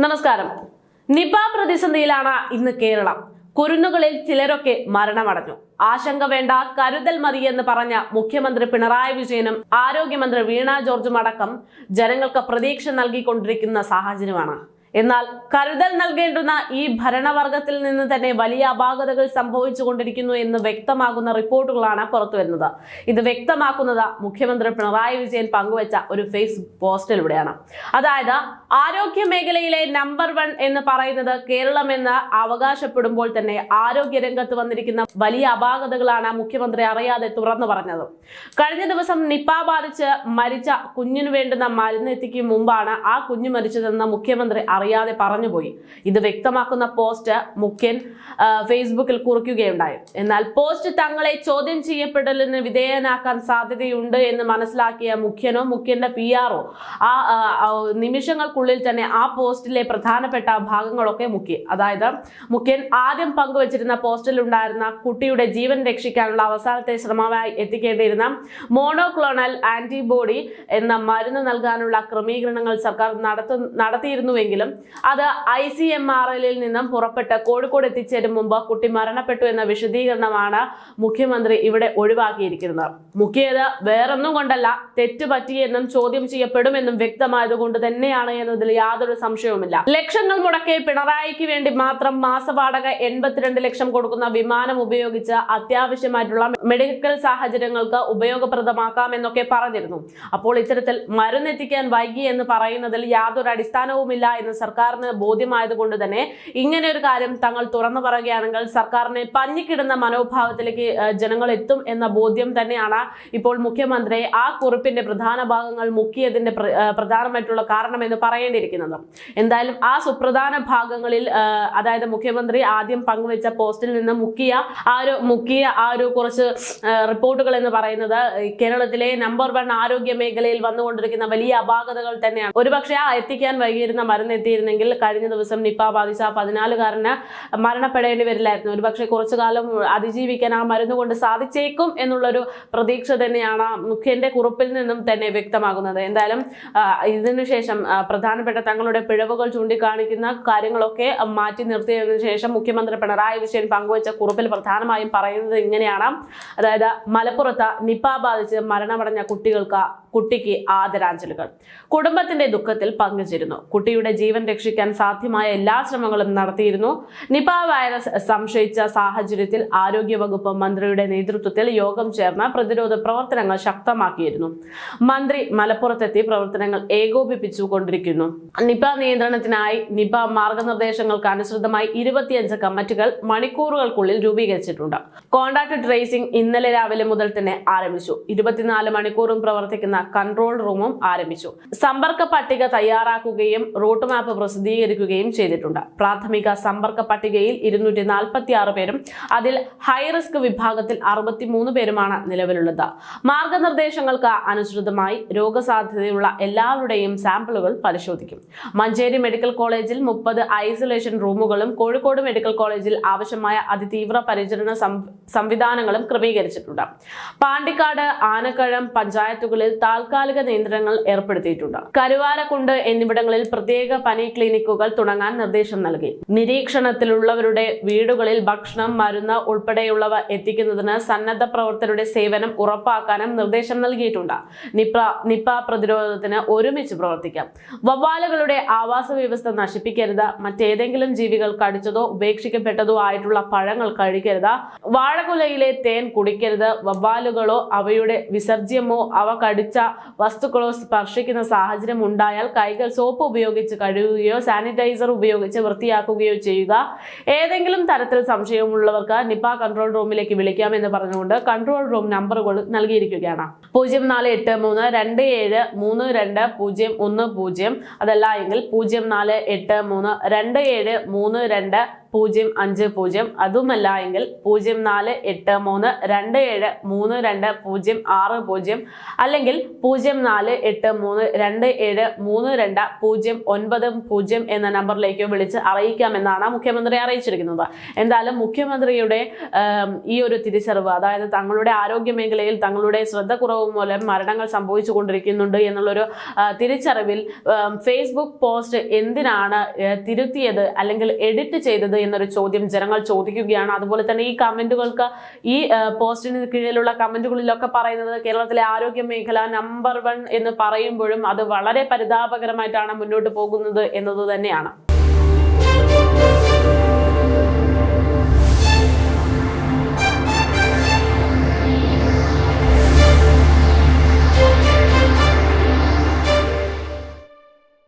നമസ്കാരം. നിപ പ്രതിസന്ധിയിലാണ് ഇന്ന് കേരളം. കുരുന്നുകളിൽ ചിലരൊക്കെ മരണമടഞ്ഞു. ആശങ്ക വേണ്ട കരുതൽ മതി എന്ന് പറഞ്ഞ മുഖ്യമന്ത്രി പിണറായി വിജയനും ആരോഗ്യമന്ത്രി വീണ ജോർജും അടക്കം ജനങ്ങൾക്ക് പ്രതീക്ഷ നൽകിക്കൊണ്ടിരിക്കുന്ന സാഹചര്യമാണ്. എന്നാൽ കരുതൽ നൽകേണ്ടുന്ന ഈ ഭരണവർഗത്തിൽ നിന്ന് തന്നെ വലിയ അപാകതകൾ സംഭവിച്ചുകൊണ്ടിരിക്കുന്നു എന്ന് വ്യക്തമാകുന്ന റിപ്പോർട്ടുകളാണ് പുറത്തു പുറത്തുവരുന്നത് ഇത് വ്യക്തമാക്കുന്നത് മുഖ്യമന്ത്രി പിണറായി വിജയൻ പങ്കുവച്ച ഒരു ഫേസ്ബുക്ക് പോസ്റ്റിലൂടെയാണ്. അതായത് ആരോഗ്യ മേഖലയിലെ നമ്പർ വൺ എന്ന് പറയുന്നത് കേരളം എന്ന് അവകാശപ്പെടുമ്പോൾ തന്നെ ആരോഗ്യ രംഗത്ത് വന്നിരിക്കുന്ന വലിയ അപാകതകളാണ് മുഖ്യമന്ത്രി അറിയാതെ തുറന്നു പറഞ്ഞത്. കഴിഞ്ഞ ദിവസം നിപ്പ ബാധിച്ച് മരിച്ച കുഞ്ഞിനു വേണ്ടുന്ന മരുന്ന് മുമ്പാണ് ആ കുഞ്ഞു മരിച്ചതെന്ന് മുഖ്യമന്ത്രി അറിയാതെ പറഞ്ഞുപോയി. ഇത് വ്യക്തമാക്കുന്ന പോസ്റ്റ് മുഖ്യൻ ഫേസ്ബുക്കിൽ കുറിക്കുകയുണ്ടായി. എന്നാൽ പോസ്റ്റ് തങ്ങളെ ചോദ്യം ചെയ്യപ്പെടലിന് വിധേയനാക്കാൻ സാധ്യതയുണ്ട് എന്ന് മനസ്സിലാക്കിയ മുഖ്യനോ മുഖ്യന്റെ പി ആറോ ആ, നിമിഷങ്ങൾക്കുള്ളിൽ തന്നെ ആ പോസ്റ്റിലെ പ്രധാനപ്പെട്ട ഭാഗങ്ങളൊക്കെ മുക്കി. അതായത് മുഖ്യൻ ആദ്യം പങ്കുവച്ചിരുന്ന പോസ്റ്റിൽ ഉണ്ടായിരുന്ന കുട്ടിയുടെ ജീവൻ രക്ഷിക്കാനുള്ള അവസാനത്തെ ശ്രമമായി എത്തിക്കേണ്ടിയിരുന്ന മോണോക്ലോണൽ ആന്റിബോഡി എന്ന മരുന്ന് നൽകാനുള്ള ക്രമീകരണങ്ങൾ സർക്കാർ നടത്തു നടത്തിയിരുന്നുവെങ്കിലും അത് ഐ സി എം ആർ എല്ലിൽ നിന്നും പുറപ്പെട്ട് കോഴിക്കോട് എത്തിച്ചേരും മുമ്പ് കുട്ടി മരണപ്പെട്ടു എന്ന വിശദീകരണമാണ് മുഖ്യമന്ത്രി ഇവിടെ ഒഴിവാക്കിയിരിക്കുന്നത്. മുഖ്യത് വേറൊന്നും കൊണ്ടല്ല തെറ്റ് പറ്റിയെന്നും ചോദ്യം ചെയ്യപ്പെടുമെന്നും വ്യക്തമായതുകൊണ്ട് തന്നെയാണ് എന്നതിൽ യാതൊരു സംശയവുമില്ല. ലക്ഷങ്ങൾ മുടക്കി പിണറായിക്ക് വേണ്ടി മാത്രം മാസവാടക എൺപത്തിരണ്ട് ലക്ഷം കൊടുക്കുന്ന വിമാനം ഉപയോഗിച്ച് അത്യാവശ്യമായിട്ടുള്ള മെഡിക്കൽ സാഹചര്യങ്ങൾക്ക് ഉപയോഗപ്രദമാക്കാം എന്നൊക്കെ പറഞ്ഞിരുന്നു. അപ്പോൾ ഇത്തരത്തിൽ മരുന്നെത്തിക്കാൻ വൈകി എന്ന് പറയുന്നതിൽ യാതൊരു അടിസ്ഥാനവുമില്ല എന്ന് സർക്കാരിന് ബോധ്യമായതുകൊണ്ട് തന്നെ ഇങ്ങനെ ഒരു കാര്യം തങ്ങൾ തുറന്നു പറയുകയാണെങ്കിൽ സർക്കാരിനെ പഞ്ഞിക്കിടുന്ന മനോഭാവത്തിലേക്ക് ജനങ്ങൾ എത്തും എന്ന ബോധ്യം തന്നെയാണ് ഇപ്പോൾ മുഖ്യമന്ത്രി ആ കുറിപ്പിന്റെ പ്രധാന ഭാഗങ്ങൾ മുക്കിയതിന്റെ പ്രധാനമായിട്ടുള്ള കാരണം എന്ന് പറയേണ്ടിയിരിക്കുന്നത്. എന്തായാലും ആ സുപ്രധാന ഭാഗങ്ങളിൽ അതായത് മുഖ്യമന്ത്രി ആദ്യം പങ്കുവെച്ച പോസ്റ്റിൽ നിന്ന് മുക്കിയ ആ ഒരു മുക്കിയ ആ ഒരു കുറച്ച് റിപ്പോർട്ടുകൾ എന്ന് പറയുന്നത് കേരളത്തിലെ നമ്പർ വൺ ആരോഗ്യ മേഖലയിൽ വന്നുകൊണ്ടിരിക്കുന്ന വലിയ അപാകതകൾ തന്നെയാണ്. ഒരുപക്ഷെ ആ എത്തിക്കാൻ വൈകിയിരുന്ന മരുന്ന് എത്തിയിരുന്നെങ്കിൽ കഴിഞ്ഞ ദിവസം നിപ്പ ബാധിച്ച പതിനാലുകാരന് മരണപ്പെടേണ്ടി വരില്ലായിരുന്നു. ഒരുപക്ഷെ കുറച്ചു കാലം അതിജീവിക്കാൻ ആ മരുന്ന് കൊണ്ട് സാധിച്ചേക്കും എന്നുള്ളൊരു പ്രതീക്ഷ തന്നെയാണ് മുഖ്യന്റെ കുറിപ്പിൽ നിന്നും തന്നെ വ്യക്തമാകുന്നത്. എന്തായാലും ഇതിനുശേഷം പ്രധാനപ്പെട്ട തങ്ങളുടെ പിഴവുകൾ ചൂണ്ടിക്കാണിക്കുന്ന കാര്യങ്ങളൊക്കെ മാറ്റി നിർത്തിയതിനു ശേഷം മുഖ്യമന്ത്രി പിണറായി വിജയൻ പങ്കുവച്ച കുറിപ്പിൽ പ്രധാനമായും പറയുന്നത് ഇങ്ങനെയാണ്. അതായത് മലപ്പുറത്ത് നിപ്പ ബാധിച്ച് മരണമടഞ്ഞ കുട്ടികൾക്ക് കുട്ടിക്ക് ആദരാഞ്ജലികൾ. കുടുംബത്തിന്റെ ദുഃഖത്തിൽ പങ്കുചേരുന്നു. കുട്ടിയുടെ ജീവൻ രക്ഷിക്കാൻ സാധ്യമായ എല്ലാ ശ്രമങ്ങളും നടത്തിയിരുന്നു. നിപ വൈറസ് സംശയിച്ച സാഹചര്യത്തിൽ ആരോഗ്യവകുപ്പ് മന്ത്രിയുടെ നേതൃത്വത്തിൽ യോഗം ചേർന്ന് പ്രതിരോധ പ്രവർത്തനങ്ങൾ ശക്തമാക്കിയിരുന്നു. മന്ത്രി മലപ്പുറത്തെത്തി പ്രവർത്തനങ്ങൾ ഏകോപിപ്പിച്ചു കൊണ്ടിരിക്കുന്നു നിപ നിയന്ത്രണത്തിനായി നിപ മാർഗനിർദ്ദേശങ്ങൾക്ക് അനുസൃതമായി ഇരുപത്തിയഞ്ച് കമ്മിറ്റികൾ മണിക്കൂറുകൾക്കുള്ളിൽ രൂപീകരിച്ചിട്ടുണ്ട്. കോണ്ടാക്ട് ട്രേസിംഗ് ഇന്നലെ രാവിലെ മുതൽ തന്നെ ആരംഭിച്ചു. ഇരുപത്തിനാല് മണിക്കൂറും പ്രവർത്തിക്കുന്ന കൺട്രോൾ റൂമും ആരംഭിച്ചു. സമ്പർക്ക പട്ടിക തയ്യാറാക്കുകയും റൂട്ട് മാപ്പ് പ്രസിദ്ധീകരിക്കുകയും ചെയ്തിട്ടുണ്ട്. പ്രാഥമിക സമ്പർക്ക പട്ടികയിൽ ഇരുന്നൂറ്റി നാൽപ്പത്തി ആറ് പേരും അതിൽ ഹൈറിസ്ക് വിഭാഗത്തിൽ അറുപത്തിമൂന്ന് പേരുമാണ് നിലവിലുള്ളത്. മാർഗനിർദ്ദേശങ്ങൾക്ക് അനുസൃതമായി രോഗസാധ്യതയുള്ള എല്ലാവരുടെയും സാമ്പിളുകൾ പരിശോധിക്കും. മഞ്ചേരി മെഡിക്കൽ കോളേജിൽ മുപ്പത് ഐസൊലേഷൻ റൂമുകളും കോഴിക്കോട് മെഡിക്കൽ കോളേജിൽ ആവശ്യമായ അതിതീവ്ര പരിചരണ സംവിധാനങ്ങളും ക്രമീകരിച്ചിട്ടുണ്ട്. പാണ്ടിക്കാട് ആനക്കഴം പഞ്ചായത്തുകളിൽ താൽക്കാലിക നിയന്ത്രണങ്ങൾ ഏർപ്പെടുത്തിയിട്ടുണ്ട്. കരുവാരക്കുണ്ട് എന്നിവിടങ്ങളിൽ പ്രത്യേക പനി ക്ലിനിക്കുകൾ തുടങ്ങാൻ നിർദ്ദേശം നൽകി. നിരീക്ഷണത്തിലുള്ളവരുടെ വീടുകളിൽ ഭക്ഷണം മരുന്ന് ഉൾപ്പെടെയുള്ളവ എത്തിക്കുന്നതിന് സന്നദ്ധ പ്രവർത്തകരുടെ സേവനം ഉറപ്പാക്കാനും നിർദ്ദേശം നൽകിയിട്ടുണ്ട്. നിപ നിപ പ്രതിരോധത്തിന് ഒരുമിച്ച് പ്രവർത്തിക്കാം. വവ്വാലുകളുടെ ആവാസ വ്യവസ്ഥ നശിപ്പിക്കരുത്. മറ്റേതെങ്കിലും ജീവികൾ കടിച്ചതോ ഉപേക്ഷിക്കപ്പെട്ടതോ ആയിട്ടുള്ള പഴങ്ങൾ കഴിക്കരുത്. വാഴകുലയിലെ തേൻ കുടിക്കരുത്. വവ്വാലുകളോ അവയുടെ വിസർജ്യമോ അവ കടിച്ച വസ്തുക്കളോ സ്പർശിക്കുന്ന സാഹചര്യം ഉണ്ടായാൽ കൈകൾ സോപ്പ് ഉപയോഗിച്ച് കഴുകുകയോ സാനിറ്റൈസർ ഉപയോഗിച്ച് വൃത്തിയാക്കുകയോ ചെയ്യുക. ഏതെങ്കിലും തരത്തിൽ സംശയമുള്ളവർക്ക് നിപ കൺട്രോൾ റൂമിലേക്ക് വിളിക്കാം എന്ന് പറഞ്ഞുകൊണ്ട് കൺട്രോൾ റൂം നമ്പറുകൾ നൽകിയിരിക്കുകയാണ്. പൂജ്യം നാല് എട്ട് മൂന്ന് രണ്ട് ഏഴ് മൂന്ന് രണ്ട് പൂജ്യം ഒന്ന് പൂജ്യം. അതല്ല എങ്കിൽ പൂജ്യം നാല് എട്ട് മൂന്ന് രണ്ട് ഏഴ് മൂന്ന് രണ്ട് പൂജ്യം അഞ്ച് പൂജ്യം. അതുമല്ല എങ്കിൽ പൂജ്യം നാല് എട്ട് മൂന്ന് രണ്ട് ഏഴ് മൂന്ന് രണ്ട് പൂജ്യം ആറ് പൂജ്യം. അല്ലെങ്കിൽ പൂജ്യം നാല് എട്ട് മൂന്ന് രണ്ട് ഏഴ് മൂന്ന് രണ്ട് പൂജ്യം ഒൻപത് പൂജ്യം എന്ന നമ്പറിലേക്ക് വിളിച്ച് അറിയിക്കാമെന്നാണ് മുഖ്യമന്ത്രി അറിയിച്ചിരിക്കുന്നത്. എന്തായാലും മുഖ്യമന്ത്രിയുടെ ഈ ഒരു തിരിച്ചറിവ് അതായത് തങ്ങളുടെ ആരോഗ്യ മേഖലയിൽ തങ്ങളുടെ ശ്രദ്ധ കുറവ് മൂലം മരണങ്ങൾ സംഭവിച്ചു കൊണ്ടിരിക്കുന്നുണ്ട് എന്നുള്ളൊരു തിരിച്ചറിവിൽ ഫേസ്ബുക്ക് പോസ്റ്റ് എന്തിനാണ് തിരുത്തിയത് അല്ലെങ്കിൽ എഡിറ്റ് ചെയ്തത് എന്നൊരു ചോദ്യം ജനങ്ങൾ ചോദിക്കുകയാണ്. അതുപോലെ തന്നെ ഈ കമന്റുകൾക്ക് ഈ പോസ്റ്റിന് കീഴിലുള്ള കമന്റുകളിലൊക്കെ പറയുന്നത് കേരളത്തിലെ ആരോഗ്യ മേഖല നമ്പർ വൺ എന്ന് പറയുമ്പോഴും അത് വളരെ പരിതാപകരമായിട്ടാണ് മുന്നോട്ട് പോകുന്നത് എന്നത് തന്നെയാണ്.